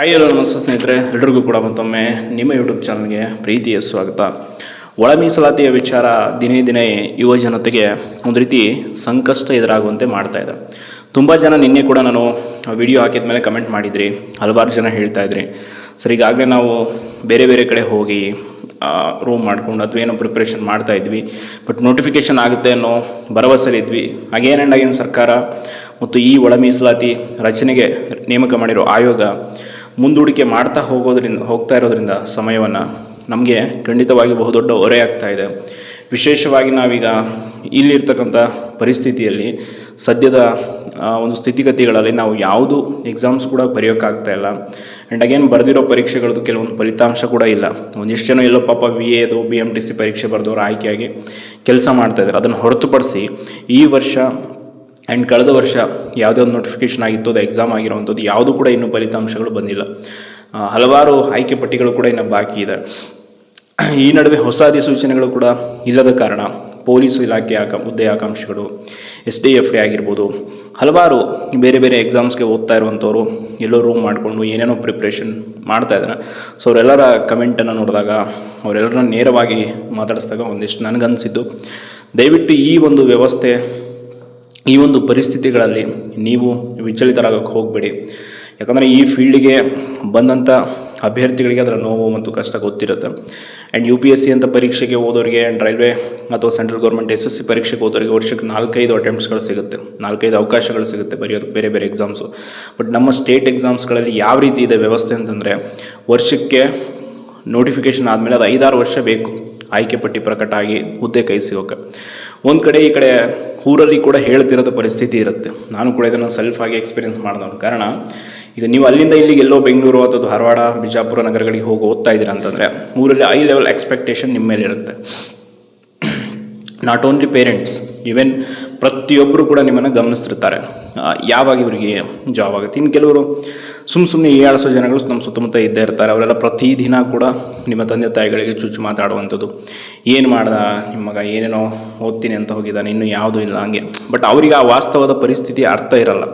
Hi hello ನಮಸ್ತೆ ಸ್ನೇಹಿತರೆ, ಎಲ್ರಿಗೂ ಕೂಡ ಮತ್ತೊಮ್ಮೆ ನಿಮ್ಮ ಯೂಟ್ಯೂಬ್ ಚಾನಲ್ಗೆ ಪ್ರೀತಿಯ ಸ್ವಾಗತ. ಒಳ ಮೀಸಲಾತಿಯ ವಿಚಾರ ದಿನೇ ದಿನೇ ಯುವ ಜನತೆಗೆ ಒಂದು ರೀತಿ ಸಂಕಷ್ಟ ಎದುರಾಗುವಂತೆ ಮಾಡ್ತಾ ಇದೆ. ತುಂಬ ಜನ ನಿನ್ನೆ ಕೂಡ ನಾನು ವಿಡಿಯೋ ಹಾಕಿದ ಮೇಲೆ ಕಮೆಂಟ್ ಮಾಡಿದ್ರಿ, ಹಲವಾರು ಜನ ಹೇಳ್ತಾ ಇದ್ರಿ. ಸರ್, ಈಗಾಗಲೇ ನಾವು ಬೇರೆ ಬೇರೆ ಕಡೆ ಹೋಗಿ ರೂಮ್ ಮಾಡಿಕೊಂಡು ಅಥವಾ ಏನೋ ಪ್ರಿಪ್ರೇಷನ್ ಮಾಡ್ತಾ ಇದ್ವಿ ಬಟ್ ನೋಟಿಫಿಕೇಷನ್ ಆಗುತ್ತೆ ಅನ್ನೋ ಭರವಸೆಲಿದ್ವಿ ಅಗೇನ್ ಆ್ಯಂಡ್ ಸರ್ಕಾರ ಮತ್ತು ಈ ಒಳ ಮೀಸಲಾತಿ ರಚನೆಗೆ ನೇಮಕ ಮಾಡಿರೋ ಆಯೋಗ ಮುಂದೂಡಿಕೆ ಮಾಡ್ತಾ ಹೋಗೋದ್ರಿಂದ, ಹೋಗ್ತಾ ಇರೋದ್ರಿಂದ ಸಮಯವನ್ನು ನಮಗೆ ಖಂಡಿತವಾಗಿ ಬಹುದೊಡ್ಡ ಆಗ್ತಾ ಇದೆ. ವಿಶೇಷವಾಗಿ ನಾವೀಗ ಇಲ್ಲಿರ್ತಕ್ಕಂಥ ಪರಿಸ್ಥಿತಿಯಲ್ಲಿ, ಸದ್ಯದ ಒಂದು ಸ್ಥಿತಿಗತಿಗಳಲ್ಲಿ ನಾವು ಯಾವುದು ಎಕ್ಸಾಮ್ಸ್ ಕೂಡ ಬರೆಯೋಕ್ಕಾಗ್ತಾ ಇಲ್ಲ. ಆ್ಯಂಡ್ ಅಗೇನ್ ಬರೆದಿರೋ ಪರೀಕ್ಷೆಗಳದ್ದು ಕೆಲವೊಂದು ಫಲಿತಾಂಶ ಕೂಡ ಇಲ್ಲ. ಒಂದಿಷ್ಟು ಜನ ಎಲ್ಲೋ ಪಾಪ ವಿ ಎದು ಬಿ ಎಂ ಟಿ ಸಿ ಪರೀಕ್ಷೆ ಬರೆದವರು ಆಯ್ಕೆಯಾಗಿ ಕೆಲಸ ಮಾಡ್ತಾಯಿದ್ದಾರೆ ಅದನ್ನು ಹೊರತುಪಡಿಸಿ ಈ ವರ್ಷ ಆ್ಯಂಡ್ ಕಳೆದ ವರ್ಷ ಯಾವುದೇ ಒಂದು ನೋಟಿಫಿಕೇಷನ್ ಆಗಿತ್ತು, ಅದು ಎಕ್ಸಾಮ್ ಆಗಿರುವಂಥದ್ದು, ಯಾವುದೂ ಕೂಡ ಇನ್ನೂ ಫಲಿತಾಂಶಗಳು ಬಂದಿಲ್ಲ. ಹಲವಾರು ಆಯ್ಕೆ ಪಟ್ಟಿಗಳು ಕೂಡ ಇನ್ನು ಬಾಕಿ ಇದೆ. ಈ ನಡುವೆ ಹೊಸ ಅಧಿಸೂಚನೆಗಳು ಕೂಡ ಇಲ್ಲದ ಕಾರಣ ಪೊಲೀಸ್ ಇಲಾಖೆ ಆಕ, ಹುದ್ದೆ ಆಕಾಂಕ್ಷಿಗಳು ಎಸ್ ಡಿ ಎಫ್ ಡಿ ಆಗಿರ್ಬೋದು, ಹಲವಾರು ಬೇರೆ ಬೇರೆ ಎಕ್ಸಾಮ್ಸ್ಗೆ ಓದ್ತಾ ಇರುವಂಥವ್ರು ಎಲ್ಲೋ ರೂಮ್ ಮಾಡಿಕೊಂಡು ಏನೇನೋ ಪ್ರಿಪ್ರೇಷನ್ ಮಾಡ್ತಾ ಇದ್ದಾರೆ. ಸೊ ಅವರೆಲ್ಲರ ಕಮೆಂಟನ್ನು ನೋಡಿದಾಗ, ಅವರೆಲ್ಲರನ್ನ ನೇರವಾಗಿ ಮಾತಾಡಿಸಿದಾಗ ಒಂದಿಷ್ಟು ನನಗನ್ಸಿದ್ದು, ದಯವಿಟ್ಟು ಈ ಒಂದು ವ್ಯವಸ್ಥೆ ಈ ಒಂದು ಪರಿಸ್ಥಿತಿಗಳಲ್ಲಿ ನೀವು ವಿಚಲಿತರಾಗಕ್ಕೆ ಹೋಗಬೇಡಿ. ಯಾಕಂದರೆ ಈ ಫೀಲ್ಡಿಗೆ ಬಂದಂಥ ಅಭ್ಯರ್ಥಿಗಳಿಗೆ ಅದರ ನೋವು ಮತ್ತು ಕಷ್ಟ ಗೊತ್ತಿರುತ್ತೆ. And U P S C ಅಂತ ಪರೀಕ್ಷೆಗೆ ಓದೋರಿಗೆ ಆ್ಯಂಡ್ ರೈಲ್ವೆ ಅಥವಾ central government S S C ಪರೀಕ್ಷೆಗೆ ಓದೋರಿಗೆ ವರ್ಷಕ್ಕೆ ನಾಲ್ಕೈದು ಅಟೆಂಪ್ಟ್ಸ್ಗಳು ಸಿಗುತ್ತೆ. ನಾಲ್ಕೈದು ಅವಕಾಶಗಳು ಸಿಗುತ್ತೆ ಬರೆಯೋದಕ್ಕೆ ಬೇರೆ ಬೇರೆ ಎಕ್ಸಾಮ್ಸು ಬಟ್ ನಮ್ಮ ಸ್ಟೇಟ್ ಎಕ್ಸಾಮ್ಸ್ಗಳಲ್ಲಿ ಯಾವ ರೀತಿ ಇದೆ ವ್ಯವಸ್ಥೆ ಅಂತಂದರೆ ವರ್ಷಕ್ಕೆ ನೋಟಿಫಿಕೇಷನ್ ಆದಮೇಲೆ ಅದು ಐದಾರು ವರ್ಷ ಬೇಕು. ಆಯ್ಕೆ ಪಟ್ಟಿ ಪ್ರಕಟ ಆಗಿ ಹುದ್ದೆ ಕೈ ಸಿಗೋಕ್ಕೆ ಒಂದು ಕಡೆ ಈ ಕಡೆ ಊರಲ್ಲಿ ಕೂಡ ಹೇಳ್ತಿರೋದ ಪರಿಸ್ಥಿತಿ ಇರುತ್ತೆ. ನಾನು ಕೂಡ ಇದನ್ನು ಸೆಲ್ಫ್ ಆಗಿ ಎಕ್ಸ್ಪೀರಿಯನ್ಸ್ ಮಾಡಿದವನು. ಕಾರಣ, ಈಗ ನೀವು ಅಲ್ಲಿಂದ ಇಲ್ಲಿಗೆ ಎಲ್ಲೋ ಬೆಂಗಳೂರು ಅಥವಾ ಧಾರವಾಡ, ಬಿಜಾಪುರ ನಗರಗಳಿಗೆ ಹೋಗಿ ಓದ್ತಾ ಇದ್ದೀರಾ ಅಂತಂದರೆ, ಊರಲ್ಲಿ ಐ ಲೆವೆಲ್ ಎಕ್ಸ್ಪೆಕ್ಟೇಷನ್ ನಿಮ್ಮ ಮೇಲೆ ಇರುತ್ತೆ ನಾಟ್ ಓನ್ಲಿ ಪೇರೆಂಟ್ಸ್ ಈವನ್ ಪ್ರತಿಯೊಬ್ಬರು ಕೂಡ ನಿಮ್ಮನ್ನು ಗಮನಿಸ್ತಿರ್ತಾರೆ. ಯಾವಾಗ ಇವರಿಗೆ ಜಾಬ್ ಆಗುತ್ತೆ? ಇನ್ನು ಕೆಲವರು ಸುಮ್ಮ ಸುಮ್ಮನೆ ಏಳಸೋ ಜನಗಳು ನಮ್ಮ ಸುತ್ತಮುತ್ತ ಇದ್ದೇ ಇರ್ತಾರೆ. ಅವರೆಲ್ಲ ಪ್ರತಿದಿನ ಕೂಡ ನಿಮ್ಮ ತಂದೆ ತಾಯಿಗಳಿಗೆ ಚುಚ್ಚು ಮಾತಾಡುವಂಥದ್ದು. ಏನು ಮಾಡ್ದ? ನಿಮ್ಮ ಮಗ ಏನೇನೋ ಓದ್ತೀನಿ ಅಂತ ಹೋಗಿದ್ದಾನೆ. ಇನ್ನೂ ಯಾವುದೂ ಇಲ್ಲ ಹಂಗೆ. ಬಟ್ ಅವರಿಗೆ ಆ ವಾಸ್ತವದ ಪರಿಸ್ಥಿತಿ ಅರ್ಥ ಇರಲ್ಲ.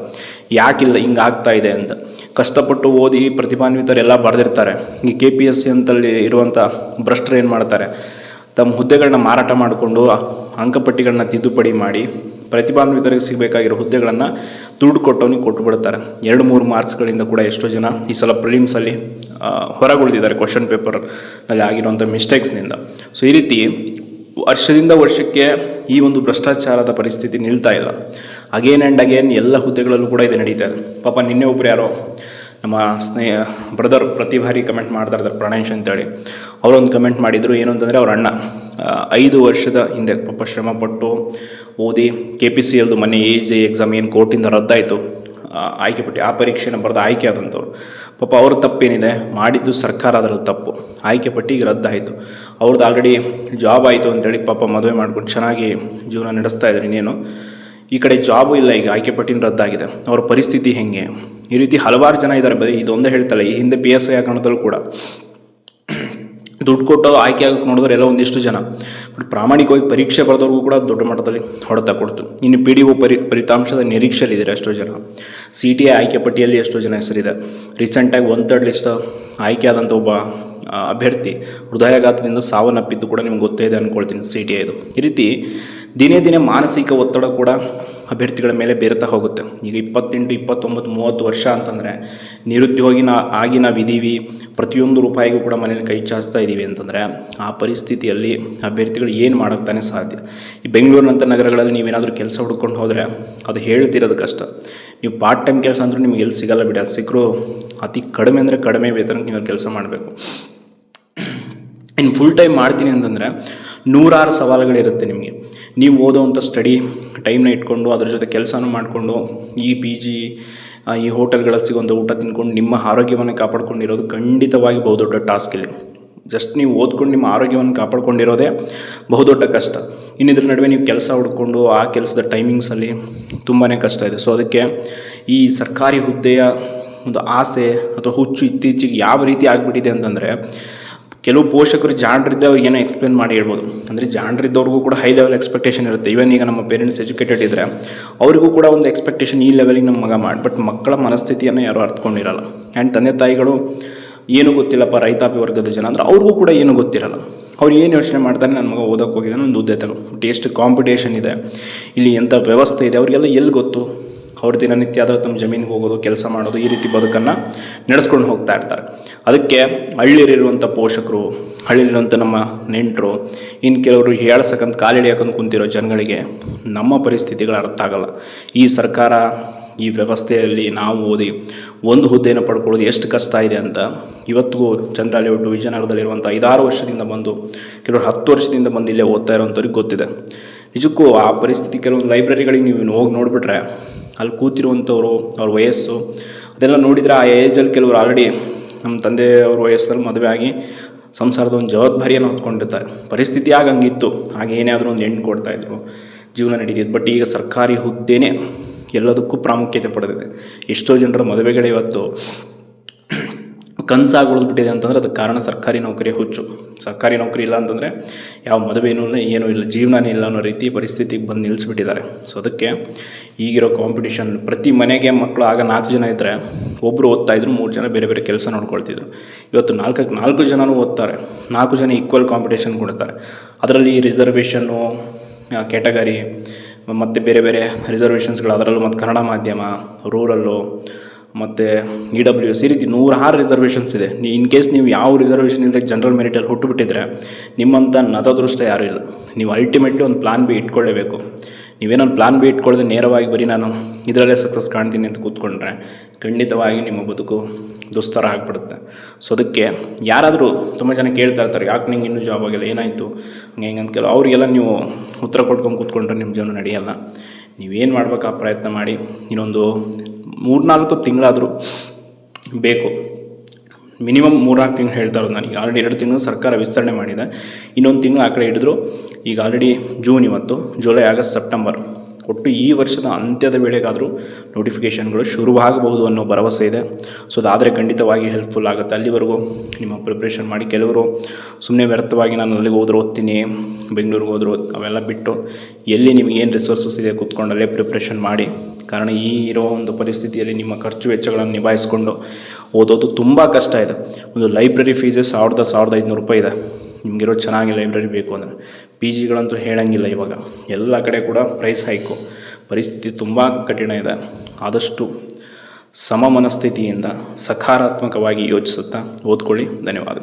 ಯಾಕಿಲ್ಲ, ಹಿಂಗೆ ಆಗ್ತಾ ಇದೆ ಅಂತ. ಕಷ್ಟಪಟ್ಟು ಓದಿ ಪ್ರತಿಭಾನ್ವಿತರೆಲ್ಲ ಬರೆದಿರ್ತಾರೆ. ಈ ಕೆ ಪಿ ಎಸ್ ಸಿ ಅಂತಲ್ಲಿ ಇರುವಂಥ ಭ್ರಷ್ಟರು ಏನು ಮಾಡ್ತಾರೆ? ತಮ್ಮ ಹುದ್ದೆಗಳನ್ನ ಮಾರಾಟ ಮಾಡಿಕೊಂಡು ಅಂಕಪಟ್ಟಿಗಳನ್ನ ತಿದ್ದುಪಡಿ ಮಾಡಿ ಪ್ರತಿಭಾನ್ವಿತರಿಗೆ ಸಿಗಬೇಕಾಗಿರೋ ಹುದ್ದೆಗಳನ್ನು ದುಡ್ಡು ಕೊಟ್ಟವನಿಗೆ ಕೊಟ್ಟು ಬಿಡ್ತಾರೆ. ಎರಡು ಮೂರು ಮಾರ್ಕ್ಸ್ಗಳಿಂದ ಕೂಡ ಎಷ್ಟೋ ಜನ ಈ ಸಲ ಪ್ರಿಲಿಮ್ಸಲ್ಲಿ ಹೊರಗುಳಿದಿದ್ದಾರೆ ಕ್ವಶನ್ ಪೇಪರ್ನಲ್ಲಿ ಆಗಿರುವಂಥ ಮಿಸ್ಟೇಕ್ಸ್ನಿಂದ ಸೊ ಈ ರೀತಿ ವರ್ಷದಿಂದ ವರ್ಷಕ್ಕೆ ಈ ಒಂದು ಭ್ರಷ್ಟಾಚಾರದ ಪರಿಸ್ಥಿತಿ ನಿಲ್ತಾ ಇಲ್ಲ. ಅಗೇನ್ ಆ್ಯಂಡ್ ಅಗೇನ್ ಎಲ್ಲ ಹುದ್ದೆಗಳಲ್ಲೂ ಕೂಡ ಇದು ನಡೀತಾ ಇದೆ. ಪಾಪ ನಿನ್ನೆ ಒಬ್ಬರು ಯಾರೋ ನಮ್ಮ ಸ್ನೇಹ ಬ್ರದರ್ ಪ್ರತಿ ಬಾರಿ ಕಮೆಂಟ್ ಮಾಡ್ತಾ ಇರ್ತಾರೆ ಪ್ರಣೇಶ್ ಅಂತೇಳಿ. ಅವರೊಂದು ಕಮೆಂಟ್ ಮಾಡಿದರು, ಏನು ಅಂತಂದರೆ ಅವ್ರ ಅಣ್ಣ ಐದು ವರ್ಷದ ಹಿಂದೆ ಪಾಪ ಶ್ರಮಪಟ್ಟು ಓದಿ ಕೆ ಪಿ ಸಿ ಎಲ್ದು ಮೊನ್ನೆ ಎ ಜೆ ಎಕ್ಸಾಮ್ ಏನು ಕೋರ್ಟಿಂದ ರದ್ದಾಯಿತು. ಆಯ್ಕೆ ಪಟ್ಟಿ, ಆ ಪರೀಕ್ಷೆನ ಬರೆದು ಆಯ್ಕೆ ಆದಂಥವ್ರು. ಪಾಪ ಅವ್ರ ತಪ್ಪೇನಿದೆ, ಮಾಡಿದ್ದು ಸರ್ಕಾರ ಅದರ ತಪ್ಪು. ಆಯ್ಕೆ ಈಗ ರದ್ದಾಯಿತು. ಅವ್ರದ್ದು ಆಲ್ರೆಡಿ ಜಾಬ್ ಆಯಿತು ಅಂತೇಳಿ ಪಾಪ ಮದುವೆ ಮಾಡ್ಕೊಂಡು ಚೆನ್ನಾಗಿ ಜೀವನ ನಡೆಸ್ತಾ ಇದ್ದಾರೆ ಇನ್ನೇನು. ಈ ಕಡೆ ಜಾಬು ಇಲ್ಲ, ಈಗ ಆಯ್ಕೆ ಪಟ್ಟಿನ ರದ್ದಾಗಿದೆ. ಅವ್ರ ಪರಿಸ್ಥಿತಿ ಹೆಂಗೆ? ಈ ರೀತಿ ಹಲವಾರು ಜನ ಇದ್ದಾರೆ, ಬರೀ ಇದೊಂದೇ ಹೇಳ್ತಾಳೆ ಈ ಹಿಂದೆ ಪಿ ಎಸ್ ಐ ಕೂಡ. ದುಡ್ಡು ಕೊಟ್ಟು ಆಯ್ಕೆ ಆಗಕ್ಕೆ ನೋಡಿದ್ರೆ ಎಲ್ಲ ಒಂದಿಷ್ಟು ಜನ. ಬಟ್ ಪ್ರಾಮಾಣಿಕವಾಗಿ ಪರೀಕ್ಷೆ ಬರೆದವ್ರಿಗೂ ಕೂಡ ದೊಡ್ಡ ಮಟ್ಟದಲ್ಲಿ ಹೊಡೆತ ಕೊಡ್ತು. ಇನ್ನು ಪಿ ಡಿ ಒ ಪರಿ, ಫಲಿತಾಂಶದ ನಿರೀಕ್ಷೆಯಲ್ಲಿದ್ದಾರೆ ಎಷ್ಟೋ ಜನ. ಸಿ ಟಿ ಐ ಆಯ್ಕೆ ಪಟ್ಟಿಯಲ್ಲಿ ಎಷ್ಟೋ ಜನ ಹೆಸರಿದೆ. ರೀಸೆಂಟಾಗಿ ಒನ್ ತರ್ಡ್ ಲಿಸ್ಟ್ ಆಯ್ಕೆ ಆದಂಥ ಒಬ್ಬ ಅಭ್ಯರ್ಥಿ ಹೃದಯಾಘಾತದಿಂದ ಸಾವನ್ನಪ್ಪಿದ್ದು ಕೂಡ ನಿಮ್ಗೆ ಗೊತ್ತೇ ಇದೆ ಅಂದ್ಕೊಳ್ತೀನಿ ಸಿ ಟಿ ಐದು ಈ ರೀತಿ ದಿನೇ ದಿನೇ ಮಾನಸಿಕ ಒತ್ತಡ ಕೂಡ ಅಭ್ಯರ್ಥಿಗಳ ಮೇಲೆ ಬೇರ್ತಾ ಹೋಗುತ್ತೆ. ಈಗ ಇಪ್ಪತ್ತೆಂಟು, ಇಪ್ಪತ್ತೊಂಬತ್ತು, ಮೂವತ್ತು ವರ್ಷ ಅಂತಂದರೆ ನಿರುದ್ಯೋಗಿನ ಆಗಿ ವಿಧಿವಿ ಪ್ರತಿಯೊಂದು ರೂಪಾಯಿಗೂ ಕೂಡ ಮನೇಲಿ ಕೈ ಚಾಚ್ತಾ ಇದ್ದೀವಿ ಅಂತಂದರೆ ಆ ಪರಿಸ್ಥಿತಿಯಲ್ಲಿ ಅಭ್ಯರ್ಥಿಗಳು ಏನು ಮಾಡೋಕ್ತಾನೆ ಸಾಧ್ಯ. ಈ ಬೆಂಗಳೂರಿನಂಥ ನಗರಗಳಲ್ಲಿ ನೀವೇನಾದರೂ ಕೆಲಸ ಹುಡ್ಕೊಂಡು ಹೋದರೆ ಅದು ಹೇಳ್ತಿರೋದು ಕಷ್ಟ. ನೀವು ಪಾರ್ಟ್ ಟೈಮ್ ಕೆಲಸ ಅಂದರೂ ನಿಮಗೆ ಎಲ್ಲಿ ಸಿಗಲ್ಲ ಬಿಡಿ. ಅದು ಸಿಕ್ಕರೂ ಅತಿ ಕಡಿಮೆ ಅಂದರೆ ಕಡಿಮೆ ವೇತನಕ್ಕೆ ನೀವು ಕೆಲಸ ಮಾಡಬೇಕು. ಇನ್ನು ಫುಲ್ ಟೈಮ್ ಮಾಡ್ತೀನಿ ಅಂತಂದರೆ ನೂರಾರು ಸವಾಲುಗಳಿರುತ್ತೆ ನಿಮಗೆ. ನೀವು ಓದೋವಂಥ ಸ್ಟಡಿ ಟೈಮ್ನ ಇಟ್ಕೊಂಡು, ಅದ್ರ ಜೊತೆ ಕೆಲಸನೂ ಮಾಡಿಕೊಂಡು, ಈ ಪಿ ಜಿ ಈ ಹೋಟೆಲ್ಗಳಲ್ಲಿ ಸಿಗೋಂಥ ಊಟ ತಿನ್ಕೊಂಡು, ನಿಮ್ಮ ಆರೋಗ್ಯವನ್ನು ಕಾಪಾಡ್ಕೊಂಡಿರೋದು ಖಂಡಿತವಾಗಿ ಬಹುದೊಡ್ಡ ಟಾಸ್ಕ್ ಇಲ್ಲಿ. ಜಸ್ಟ್ ನೀವು ಓದ್ಕೊಂಡು ನಿಮ್ಮ ಆರೋಗ್ಯವನ್ನು ಕಾಪಾಡ್ಕೊಂಡಿರೋದೇ ಬಹುದೊಡ್ಡ ಕಷ್ಟ. ಇನ್ನು ಇದ್ರ ನಡುವೆ ನೀವು ಕೆಲಸ ಹುಡ್ಕೊಂಡು, ಆ ಕೆಲಸದ ಟೈಮಿಂಗ್ಸಲ್ಲಿ ತುಂಬಾ ಕಷ್ಟ ಇದೆ. ಸೊ ಅದಕ್ಕೆ ಈ ಸರ್ಕಾರಿ ಹುದ್ದೆಯ ಒಂದು ಆಸೆ ಅಥವಾ ಹುಚ್ಚು ಇತ್ತೀಚೆಗೆ ಯಾವ ರೀತಿ ಆಗಿಬಿಟ್ಟಿದೆ ಅಂತಂದರೆ ಕೆಲವು ಪೋಷಕರು ಜಾಣರಿದ್ದರೆ ಅವ್ರಿಗೆ ಏನೋ ಎಕ್ಸ್ಪ್ಲೇನ್ ಮಾಡಿ ಹೇಳ್ಬೋದು. ಅಂದರೆ ಜಾಣರಿದ್ದವ್ರಿಗೂ ಕೂಡ ಹೈ ಲೆವೆಲ್ ಎಕ್ಸ್ಪೆಕ್ಟೇಷನ್ ಇರುತ್ತೆ. ಈವನ್ ಈಗ ನಮ್ಮ ಪೇರೆಂಟ್ಸ್ ಎಜುಕೇಟೆಡ್ ಇದ್ದರೆ ಅವರಿಗೂ ಕೂಡ ಒಂದು ಎಕ್ಸ್ಪೆಕ್ಟೇಷನ್ ಈ ಲೆವೆಲಿಗೆ ನಮ್ಮ ಮಗ ಮಾಡಿ ಬಟ್ ಮಕ್ಕಳ ಮನಸ್ಥಿತಿಯನ್ನು ಯಾರೂ ಅರ್ಥಕೊಂಡಿರಲ್ಲ ಆ್ಯಂಡ್ ತಂದೆ ತಾಯಿಗಳು ಏನು ಗೊತ್ತಿಲ್ಲಪ್ಪ, ರೈತಾಪಿ ವರ್ಗದ ಜನ, ಅಂದ್ರೆ ಅವ್ರಿಗೂ ಕೂಡ ಏನು ಗೊತ್ತಿರಲ್ಲ. ಅವ್ರು ಏನು ಯೋಚನೆ ಮಾಡ್ತಾರೆ ನನ್ನ ಮಗ ಓದೋಕ್ಕೆ ಹೋಗಿದ್ದಾನೆ, ಒಂದು ಉದ್ದೆ ತಗೋ. ಬಟ್ ಎಷ್ಟು ಕಾಂಪಿಟೇಷನ್ ಇದೆ. ಇಲ್ಲಿ ಎಂಥ ವ್ಯವಸ್ಥೆ ಇದೆ, ಅವರಿಗೆಲ್ಲ ಎಲ್ಲಿ ಗೊತ್ತು? ಅವ್ರ ದಿನನಿತ್ಯ ಆದರೆ ತಮ್ಮ ಜಮೀನಿಗೆ ಹೋಗೋದು, ಕೆಲಸ ಮಾಡೋದು, ಈ ರೀತಿ ಬದುಕನ್ನು ನಡೆಸ್ಕೊಂಡು ಹೋಗ್ತಾ ಇರ್ತಾರೆ. ಅದಕ್ಕೆ ಹಳ್ಳಿಯಲ್ಲಿರುವಂಥ ಪೋಷಕರು, ಹಳ್ಳಿಯಲ್ಲಿರುವಂಥ ನಮ್ಮ ನೆಂಟರು, ಇನ್ನು ಕೆಲವರು ಹೇಳ್ಸಕ್ಕಂತ ಕಾಲಿಡಿಯಾಕಂತ ಕುಂತಿರೋ ಜನಗಳಿಗೆ ನಮ್ಮ ಪರಿಸ್ಥಿತಿಗಳು ಅರ್ಥ ಆಗಲ್ಲ. ಈ ಸರ್ಕಾರ, ಈ ವ್ಯವಸ್ಥೆಯಲ್ಲಿ ನಾವು ಓದಿ ಒಂದು ಹುದ್ದೆಯನ್ನು ಪಡ್ಕೊಳ್ಳೋದು ಎಷ್ಟು ಕಷ್ಟ ಇದೆ ಅಂತ ಇವತ್ತಿಗೂ ಚಂದ್ರ ಒಟ್ಟು ವಿಜಯನಗರದಲ್ಲಿರುವಂಥ ಐದಾರು ವರ್ಷದಿಂದ ಬಂದು, ಕೆಲವರು ಹತ್ತು ವರ್ಷದಿಂದ ಬಂದು ಇಲ್ಲೇ ಓದ್ತಾ ಇರೋವಂಥವ್ರಿಗೆ ಗೊತ್ತಿದೆ. ನಿಜಕ್ಕೂ ಆ ಪರಿಸ್ಥಿತಿ ಕೆಲವೊಂದು ಲೈಬ್ರರಿಗಳಿಗೆ ನೀವು ಹೋಗಿ ನೋಡಿಬಿಟ್ರೆ ಅಲ್ಲಿ ಕೂತಿರುವಂಥವ್ರು, ಅವ್ರ ವಯಸ್ಸು, ಅದೆಲ್ಲ ನೋಡಿದರೆ ಆ ಏಜಲ್ಲಿ ಕೆಲವರು ಆಲ್ರೆಡಿ ನಮ್ಮ ತಂದೆಯವ್ರ ವಯಸ್ಸಲ್ಲಿ ಮದುವೆ ಆಗಿ ಸಂಸಾರದ ಒಂದು ಜವಾಬ್ದಾರಿಯನ್ನು ಹೊತ್ಕೊಂಡಿರ್ತಾರೆ ಪರಿಸ್ಥಿತಿ ಆಗ ಹಂಗಿತ್ತು. ಆಗ ಏನಾದರೂ ಒಂದು ಹೆಣ್ಣು ಕೊಡ್ತಾಯಿದ್ರು ಜೀವನ ನಡೀತಿತ್ತು. ಬಟ್ ಈಗ ಸರ್ಕಾರಿ ಹುದ್ದೆನೇ ಎಲ್ಲದಕ್ಕೂ ಪ್ರಾಮುಖ್ಯತೆ ಪಡೆದಿದೆ. ಎಷ್ಟೋ ಜನರ ಮದುವೆಗಳೇ ಇವತ್ತು ಕನಸಾಗಿ ಉಳಿದ್ಬಿಟ್ಟಿದೆ ಅಂತಂದರೆ ಅದಕ್ಕೆ ಕಾರಣ ಸರ್ಕಾರಿ ನೌಕರಿ ಹುಚ್ಚು. ಸರ್ಕಾರಿ ನೌಕರಿ ಇಲ್ಲ ಅಂತಂದರೆ ಯಾವ ಮದುವೆನೂ ಇಲ್ಲ, ಏನೂ ಇಲ್ಲ, ಜೀವನನೇ ಇಲ್ಲ ಅನ್ನೋ ರೀತಿ ಪರಿಸ್ಥಿತಿಗೆ ಬಂದು ನಿಲ್ಲಿಸ್ಬಿಟ್ಟಿದ್ದಾರೆ ಸೊ ಅದಕ್ಕೆ ಈಗಿರೋ ಕಾಂಪಿಟೇಷನ್ ಪ್ರತಿ ಮನೆಗೆ ಮಕ್ಕಳು ಆಗ ನಾಲ್ಕು ಜನ ಇದ್ದರೆ ಒಬ್ಬರು ಓದ್ತಾಯಿದ್ರು ಮೂರು ಜನ ಬೇರೆ ಬೇರೆ ಕೆಲಸ ನೋಡ್ಕೊಳ್ತಿದ್ರು. ಇವತ್ತು ನಾಲ್ಕಕ್ಕೆ ನಾಲ್ಕು ಜನನೂ ಓದ್ತಾರೆ, ನಾಲ್ಕು ಜನ ಈಕ್ವಲ್ ಕಾಂಪಿಟೇಷನ್ ಕೊಡ್ತಾರೆ ಅದರಲ್ಲಿ ರಿಸರ್ವೇಷನ್ನು ಕ್ಯಾಟಗರಿ ಮತ್ತು ಬೇರೆ ಬೇರೆ ರಿಸರ್ವೇಷನ್ಸ್ಗಳು ಅದರಲ್ಲೂ ಮತ್ತು ಕನ್ನಡ ಮಾಧ್ಯಮ ರೂರಲ್ಲು ಮತ್ತು ಇ ಡಬ್ಲ್ಯೂ ಎಸ್ ಈ ರೀತಿ ನೂರಾರು ರಿಸರ್ವೇಷನ್ಸ್ ಇದೆ. ಇನ್ ಕೇಸ್ ನೀವು ಯಾವ ರಿಸರ್ವೇಷನ್ ಇಲ್ಲದೆ ಜನರಲ್ ಮೆರಿಟಲ್ಲಿ ಹುಟ್ಟುಬಿಟ್ಟಿದ್ರೆ ನಿಮ್ಮಂಥ ನತದೃಷ್ಟ ಯಾರೂ ಇಲ್ಲ. ನೀವು ಅಲ್ಟಿಮೇಟ್ಲಿ ಒಂದು ಪ್ಲಾನ್ ಬಿ ಇಟ್ಕೊಳ್ಳೇಬೇಕು. ನೀವೇನೊಂದು ಪ್ಲಾನ್ ಬಿ ಇಟ್ಕೊಳ್ಳದೆ ನೇರವಾಗಿ ಬರೀ ನಾನು ಇದರಲ್ಲೇ ಸಕ್ಸಸ್ ಕಾಣ್ತೀನಿ ಅಂತ ಕೂತ್ಕೊಂಡ್ರೆ ಖಂಡಿತವಾಗಿ ನಿಮ್ಮ ಬದುಕು ದುಸ್ತರ ಆಗಿಬಿಡುತ್ತೆ. ಸೊ ಅದಕ್ಕೆ ಯಾರಾದರೂ ತುಂಬ ಜನ ಕೇಳ್ತಾ ಇರ್ತಾರೆ, ಯಾಕೆ ನಿಂಗೆ ಇನ್ನೂ ಜಾಬ್ ಆಗಿಲ್ಲ, ಏನಾಯಿತು? ಹಂಗೆ ಹಿಂಗೆ ಅಂತ ಕೇಳೋ ಅವರಿಗೆಲ್ಲ ನೀವು ಉತ್ತರ ಕೊಟ್ಕೊಂಡು ಕೂತ್ಕೊಂಡ್ರೆ ನಿಮ್ಮ ಜೀವನ ನಡೆಯಲ್ಲ. ನೀವೇನು ಮಾಡ್ಬೇಕು ಪ್ರಯತ್ನ ಮಾಡಿ ಇನ್ನೊಂದು ಮೂರ್ನಾಲ್ಕು ತಿಂಗಳಾದರೂ ಬೇಕು. ಮಿನಿಮಮ್ ಮೂರ್ನಾಲ್ಕು ತಿಂಗಳು ಹೇಳ್ತಾ ಇರೋದು ನನಗೆ ಆಲ್ರೆಡಿ ಎರಡು ತಿಂಗಳು ಸರ್ಕಾರ ವಿಸ್ತರಣೆ ಮಾಡಿದೆ. ಇನ್ನೊಂದು ತಿಂಗಳು ಆ ಕಡೆ ಹಿಡಿದ್ರು ಈಗ ಆಲ್ರೆಡಿ ಜೂನ್ ಇವತ್ತು ಜುಲೈ ಆಗಸ್ಟ್ ಸೆಪ್ಟೆಂಬರ್ ಒಟ್ಟು ಈ ವರ್ಷದ ಅಂತ್ಯದ ವೇಳೆಗಾದರೂ ನೋಟಿಫಿಕೇಷನ್ಗಳು ಶುರುವಾಗಬಹುದು ಅನ್ನೋ ಭರವಸೆ ಇದೆ. ಸೊ ಅದಾದರೆ ಖಂಡಿತವಾಗಿ ಹೆಲ್ಪ್ಫುಲ್ ಆಗುತ್ತೆ. ಅಲ್ಲಿವರೆಗೂ ನಿಮ್ಮ ಪ್ರಿಪ್ರೇಷನ್ ಮಾಡಿ ಕೆಲವರು ಸುಮ್ಮನೆ ವ್ಯರ್ಥವಾಗಿ ನಾನು ಅಲ್ಲಿಗೆ ಹೋದ್ರೆ ಓದ್ತೀನಿ, ಬೆಂಗಳೂರಿಗೆ ಹೋದ್ರು ಅವೆಲ್ಲ ಬಿಟ್ಟು ಎಲ್ಲಿ ನಿಮ್ಗೆ ಏನು ರಿಸೋರ್ಸಸ್ ಇದೆ ಕೂತ್ಕೊಂಡಲ್ಲೇ ಪ್ರಿಪ್ರೇಷನ್ ಮಾಡಿ. ಕಾರಣ ಈ ಇರೋ ಒಂದು ಪರಿಸ್ಥಿತಿಯಲ್ಲಿ ನಿಮ್ಮ ಖರ್ಚು ವೆಚ್ಚಗಳನ್ನು ನಿಭಾಯಿಸ್ಕೊಂಡು ಓದೋದು ತುಂಬ ಕಷ್ಟ ಇದೆ. ಒಂದು ಲೈಬ್ರರಿ ಫೀಸೇ ಸಾವಿರದ ಸಾವಿರದ ಐದುನೂರು ರೂಪಾಯಿ ಇದೆ. ನಿಮಗಿರೋ ಚೆನ್ನಾಗಿ ಲೈಬ್ರರಿ ಬೇಕು ಅಂದರೆ ಪಿ ಜಿಗಳಂತೂ ಹೇಳಂಗಿಲ್ಲ ಇವಾಗ. ಎಲ್ಲ ಕಡೆ ಕೂಡ ಪ್ರೈಸ್ ಹೈಕು ಪರಿಸ್ಥಿತಿ ತುಂಬ ಕಠಿಣ ಇದೆ. ಆದಷ್ಟು ಸಮ ಮನಸ್ಥಿತಿಯಿಂದ ಸಕಾರಾತ್ಮಕವಾಗಿ ಯೋಚಿಸುತ್ತಾ ಓದ್ಕೊಳ್ಳಿ. ಧನ್ಯವಾದ